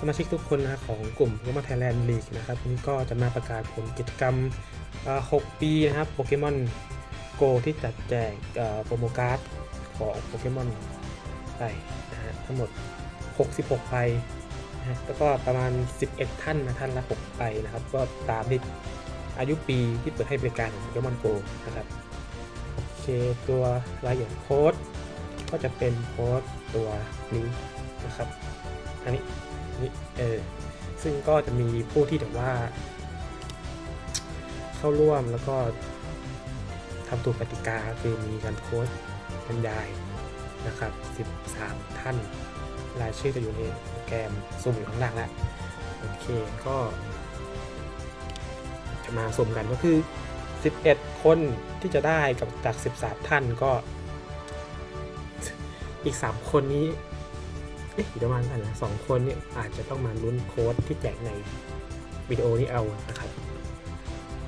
สมาชิกทุกคนนะของกลุ่มโปเกมอนไทยแลนด์ลีกนะครับนี้ก็จะมาประกาศผลกิจกรรม 6 ปีนะครับโปเกมอนโกที่จัดแจกโปรโมการ์ดของโปเกมอนไปนะฮะทั้งหมด 66ใบนะฮะแล้วก็ประมาณ 11 ท่านนะท่านละ 6 ใบนะครับ ก็ตามที่อายุปีที่เปิดให้บริการของโปเกมอนโกนะครับโอเคตัวรายละเอียดโค้ดก็จะเป็นโค้ดตัวนี้นะครับอันนี้ นี่เออซึ่งก็จะมีผู้ที่แบบว่า เข้าร่วมแล้วก็ทำตัวกติกาคือมีการโค้ชบรรยายนะครับ 13 ท่าน รายชื่อจะอยู่ในโปรแกรมสุ่มอยู่ข้างล่างแล้วโอเคก็ จะมาสุ่มกันก็คือ 11 คนที่จะได้กับจาก 13 ท่านก็ อีก 3 คนนี้ อ๊ะเดี๋ยวมาณกันนะสองคนเนี่ยอาจจะต้องมาลุ้นโค้ดที่แจกในวิดีโอนี้เอานะครับ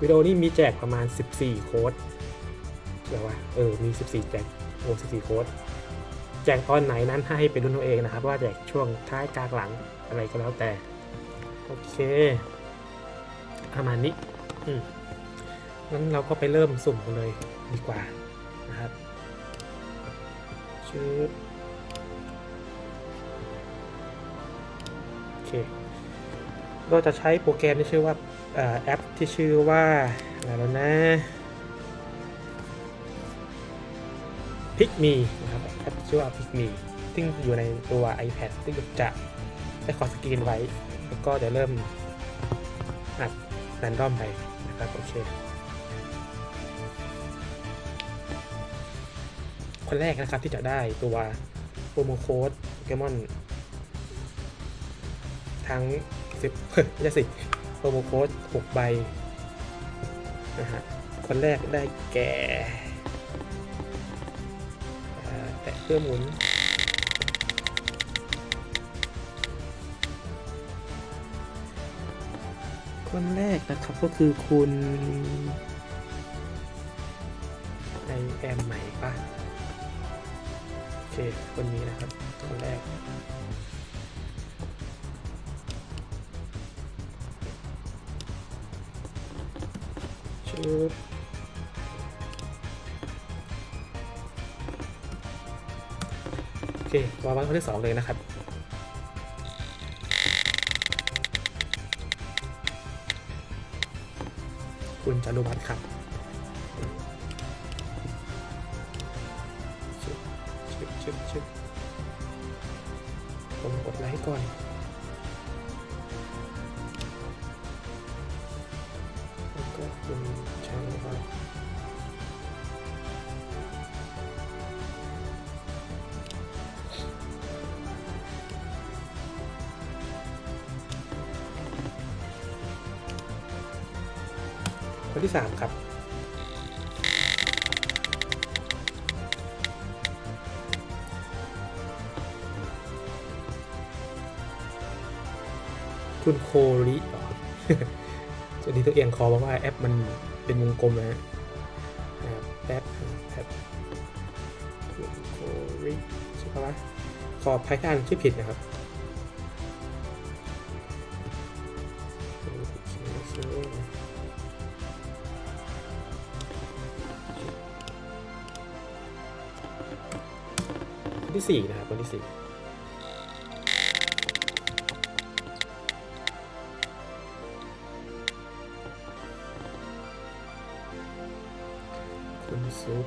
วิดีโอนี้มีแจกประมาณ 14 โค้ดเดี๋ยวว่าเออมี 14 แจกโอ้14 โค้ดแจกตอนไหนนั้นให้ไปลุ้นเอาเองนะครับ ว่าแจกช่วงท้ายกลางหลังอะไรก็แล้วแต่ โอเค ประมาณนี้อืมงั้นเราก็ไปเริ่มสุ่มกันเลยดีกว่านะครับชื่อ เคเราจะใช้โปรแกรมที่ชื่อว่าอแอปที่ชื่อว่าอะไรแล้วนะพิกมีนะครับแอปชื่อว่าพิกมีซึ่งอยู่ในตัว iPad ซึ่งจะได้ขอสกรีนไว้ แล้วก็จะเริ่มอัดแรนดอมไปนะครับโอเคคนแรกนะครับที่จะได้ตัวโปรโมโค้ดโปเกมอน ทั้ง10ไม่ใช่สิโปรโมโค้ด6ใบนะฮะคนแรกได้แก่แตะเครื่องหมุนคนแรกนะครับก็คือคุณไอแอมใหม่ปะโอเคคนนี้นะครับคนแรก โอเควางไว้คนที่สองเลยนะครับคุณจารุวัฒน์ครับชึบชึบชึบชึบผมกดไลค์ก่อน แล้วก็คุณชานุวัฒน์คนที่สามครับคุณโคริหรอ จะวนที่ตัวเอียงคอเพราะว่าแอปมันเป็นวงกลมนะฮะแอปแอปโคริใช่ไหมขอไพทานชื่ผิดนะครับที่4นะครับวันที่4 ซุป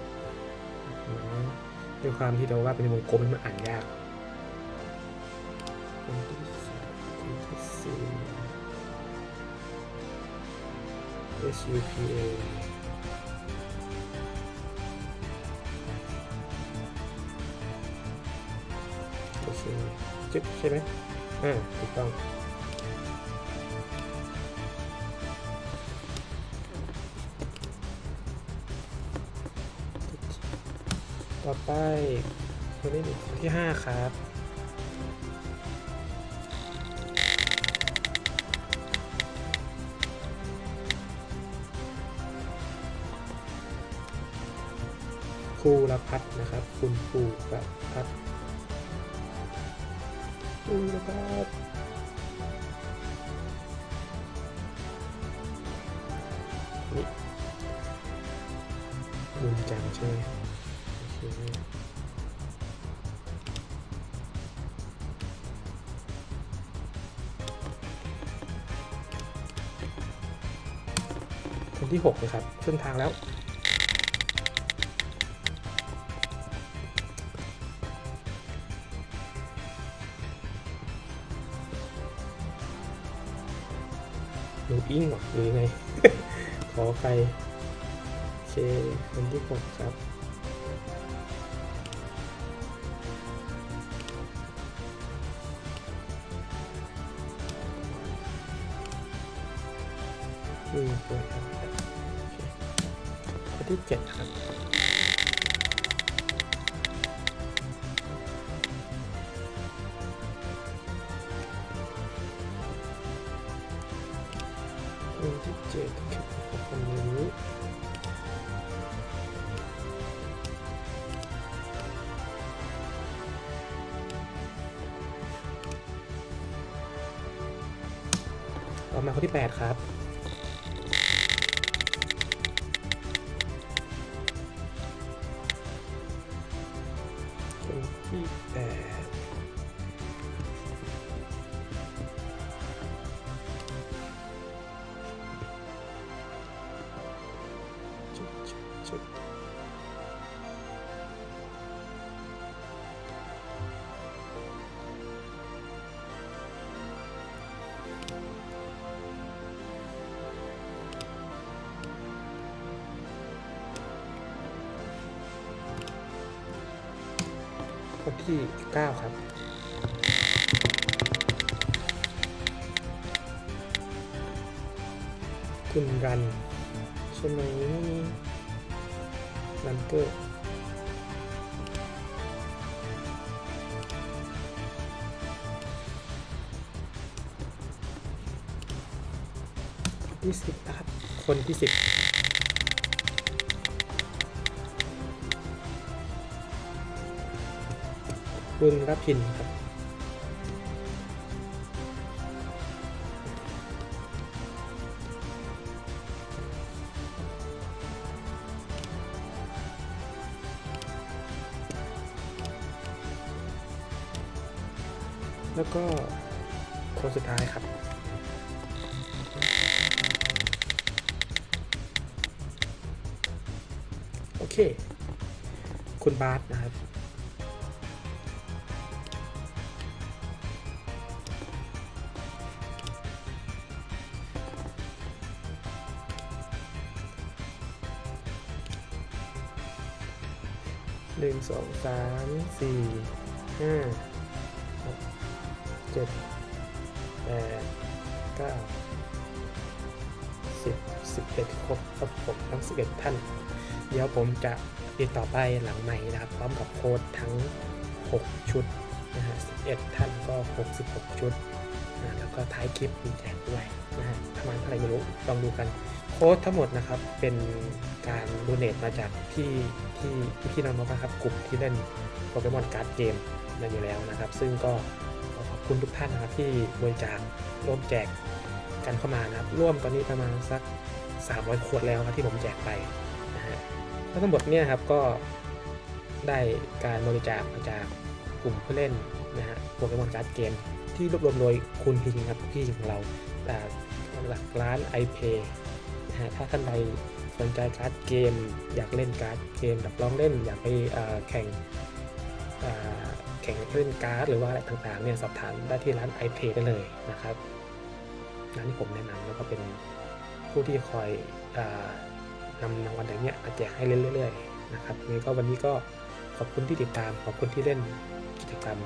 นะด้วยความที่เราว่าเป็นวงกลมมันอ่านยากคนที่สามคนที่สี่ S U P A โอเคจึ๊บใช่ไหมอ่าถูกต้อง ต่อไปคนนี้ที่ 5 ครับรูละพัดนะครับ คุณรูละพัฒภูรพัฒนี่มุนจังใช่ไหม คนที่หกนะครับครึ่งทางแล้วหนูอิงหรอหรือไง ขอไป โอเคคนที่หกครับ ครับโอเคคนที่เจ็ดครับคนที่เจ็ดครับคนนี้ต่อมาคนที่แปดครับ ดจุดคนที่เก้าครับ คุณรันใช่ไหม รันเกอร์ที่สิบนะครับ คนที่สิบคุณรับพินครับ แล้วก็คนสุดท้ายครับ โอเค คุณบาสนะครับ หนึ่งสองสามสี่ห้า เจ็ดแปดเก้าสิบสิบเอ็ดครบครับผมทั้งสิบเอ็ดท่าน เดี๋ยวผมจะติดต่อไปหลังใหม่นะครับ พร้อมกับโค้ดทั้ง 6 ชุดนะฮะ11ท่านก็ 66 ชุดนะแล้วก็ท้ายคลิปมีแจกด้วยนะฮะประมาณเท่าไหร่ไม่รู้ลองดูกันโค้ดทั้งหมดนะครับเป็นการโดเนทมาจากพี่ที่พี่น้องๆนะครับกลุ่มที่เล่นโปเกมอนการ์ดเกมนั่นอยู่แล้วนะครับ ซึ่งก็ คุณทุกท่านนะครับที่บริจาคร่วมแจกกันเข้ามานะครับ ร่วมตอนนี้ประมาณสัก 300ขวดแล้วครับที่ผมแจกไปนะฮะแล้วทั้งหมดเนี่ยครับก็ได้การบริจาคมาจากกลุ่มผู้เล่นนะฮะโปเกมอนการ์ดเกม ที่รวบรวมโดยคุณพิงครับพี่ของเราจากหลักร้าน iPay นะฮะถ้าท่านใดสนใจการ์ดเกม อยากเล่นการ์ดเกมอยากลองเล่นอยากไปแข่ง แข่งเล่นการ์ดหรือว่าอะไรต่างๆเนี่ยสอบถามได้ที่ร้าน iPay ได้เลยนะครับร้านที่ผมแนะนำแล้วก็เป็นผู้ที่คอยอนำรางวัลอย่างเงี้ยมาแจกให้เล่นเรื่อยๆนะครับงั้นก็วันนี้ก็ขอบคุณที่ติดตามขอบคุณที่เล่นกิจกรรม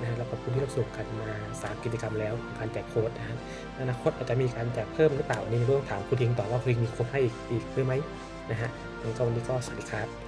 นะฮะแล้วขอบคุณที่รับชมกันมาสามกิจกรรมแล้วของการแจกโค้ดนะฮะอนาคตอาจจะมีการแจกเพิ่มหรือเปล่าอันนี้ไม่รู้ต้องถามคุณทิงต่อว่าคุณทิงมีโค้ดให้อีกอีกหรือไหมนะฮะงั้นก็วันนี้ก็สวัสดีครับ